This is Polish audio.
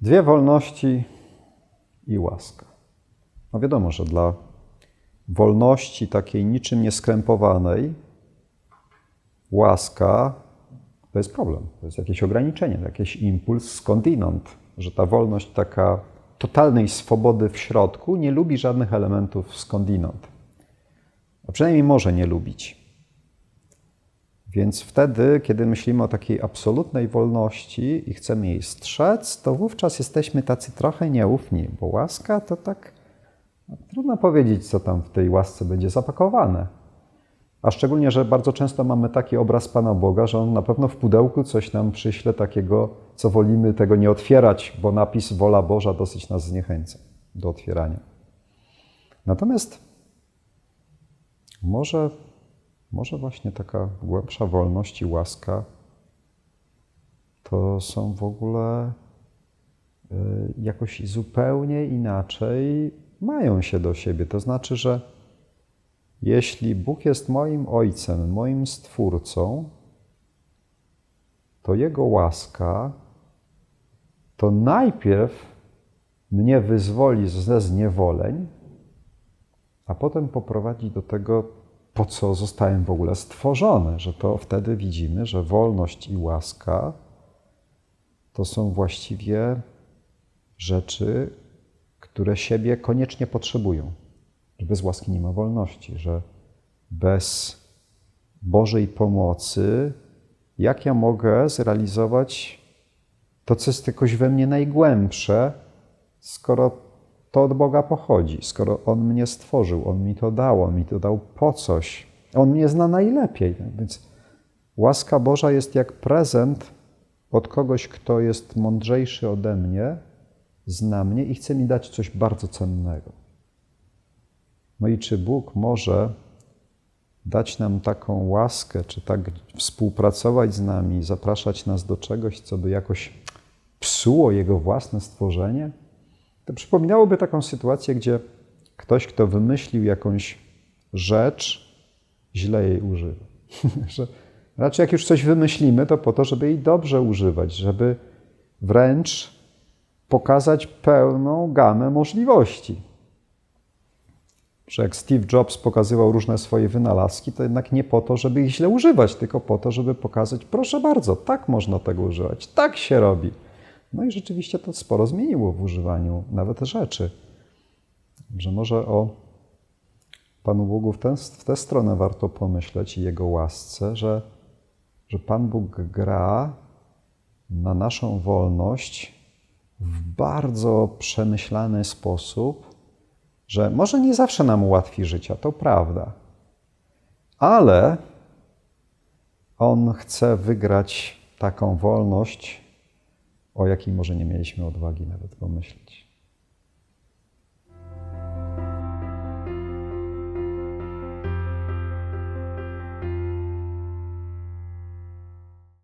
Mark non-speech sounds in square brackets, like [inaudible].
Dwie wolności i łaska. No wiadomo, że dla wolności takiej niczym nieskrępowanej łaska to jest problem, to jest jakieś ograniczenie, jakiś impuls skądinąd, że ta wolność taka totalnej swobody w środku nie lubi żadnych elementów skądinąd. A przynajmniej może nie lubić. Więc wtedy, kiedy myślimy o takiej absolutnej wolności i chcemy jej strzec, to wówczas jesteśmy tacy trochę nieufni, bo łaska to tak no, trudno powiedzieć, co tam w tej łasce będzie zapakowane. A szczególnie, że bardzo często mamy taki obraz Pana Boga, że On na pewno w pudełku coś nam przyśle takiego, co wolimy tego nie otwierać, bo napis wola Boża dosyć nas zniechęca do otwierania. Natomiast może, może właśnie taka głębsza wolność i łaska to są w ogóle y, jakoś zupełnie inaczej mają się do siebie. To znaczy, że jeśli Bóg jest moim Ojcem, moim Stwórcą, to Jego łaska to najpierw mnie wyzwoli ze zniewoleń, a potem poprowadzi do tego, po co zostałem w ogóle stworzony, że to wtedy widzimy, że wolność i łaska to są właściwie rzeczy, które siebie koniecznie potrzebują. Że bez łaski nie ma wolności, że bez Bożej pomocy, jak ja mogę zrealizować to, co jest jakoś we mnie najgłębsze, skoro to od Boga pochodzi, skoro On mnie stworzył, On mi to dał, On mi to dał po coś, On mnie zna najlepiej. Więc łaska Boża jest jak prezent od kogoś, kto jest mądrzejszy ode mnie, zna mnie i chce mi dać coś bardzo cennego. No i czy Bóg może dać nam taką łaskę, czy tak współpracować z nami, zapraszać nas do czegoś, co by jakoś psuło Jego własne stworzenie? To przypominałoby taką sytuację, gdzie ktoś, kto wymyślił jakąś rzecz, źle jej używa. [laughs] Raczej jak już coś wymyślimy, to po to, żeby jej dobrze używać, żeby wręcz pokazać pełną gamę możliwości. Że jak Steve Jobs pokazywał różne swoje wynalazki, to jednak nie po to, żeby ich źle używać, tylko po to, żeby pokazać, proszę bardzo, tak można tego używać, tak się robi. No i rzeczywiście to sporo zmieniło w używaniu nawet rzeczy. Że może o Panu Bogu w, ten, w tę stronę warto pomyśleć i Jego łasce, że, że Pan Bóg gra na naszą wolność w bardzo przemyślany sposób, że może nie zawsze nam ułatwi życia, to prawda, ale On chce wygrać taką wolność, o jakiej może nie mieliśmy odwagi nawet pomyśleć.